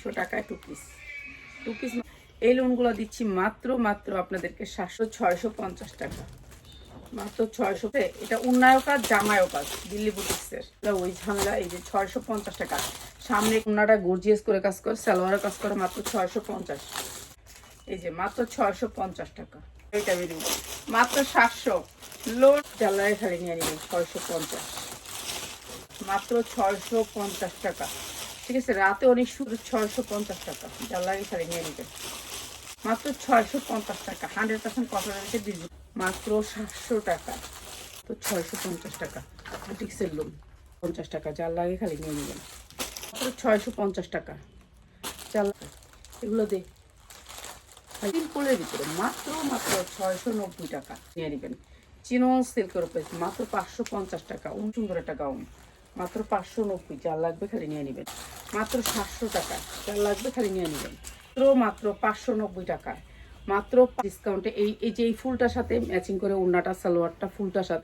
তিনশো টাকায় two piece two piece এই লোনগুলো দিচ্ছি মাত্র মাত্র আপনাদেরকে সাতশো ছয়শো পঞ্চাশ টাকা। মাত্র ছয়শো এটা উন্নায়ক কাজ, জামায়ও কাজ, দিল্লি বুটিক্সের। ওই ঝামেলা, এই যে ছয়শো পঞ্চাশ টাকা। সামনে উন্নাটা গর্জিয়াস করে কাজ করে সালোয়ারের কাজ করে মাত্র ছয়শো পঞ্চাশ। এই যে মাত্র ছয়শো পঞ্চাশ টাকা। এটা বেরিয়ে মাত্র সাতশো। লোড জ্বালায় খালি নিয়ে নেবেন ছয়শো পঞ্চাশ। মাত্র ছয়শো পঞ্চাশ টাকা। ঠিক আছে, রাতে অনেক শুধু ছয়শো পঞ্চাশ টাকা। যার লাগে খালি নিয়ে নেবেন মাত্র ছয়শো পঞ্চাশ টাকা হান্ড্রেড পার্সেন্ট রেখে দিবি। মাত্র সাতশো টাকা। তো ছয়শো পঞ্চাশ টাকা। বুটিক্সের লোন পঞ্চাশ টাকা, যার লাগে খালি নিয়ে নেবেন। মাত্র ছয়শো পঞ্চাশ টাকা। চাল এগুলো দে। সিম্পলের ভিতরে মাত্র মাত্র ছয়শো নব্বই টাকা নিয়ে নেবেন। চিনন সিল্কের উপরে মাত্র পাঁচশো পঞ্চাশ টাকা উন সুন্দর একটা গাউন। মাত্র পাঁচশো নব্বই, যার লাগবে খালি নিয়ে নেবেন। মাত্র সাতশো টাকা। লাগবে খালি নিয়ে নেবেন। মাত্র মাত্র পাঁচশো নব্বই টাকায় মাত্র ডিসকাউন্টে এই এই যে এই ফুলটার সাথে ম্যাচিং করে ওড়নাটা, সালোয়ারটা, ফুলটার সাথে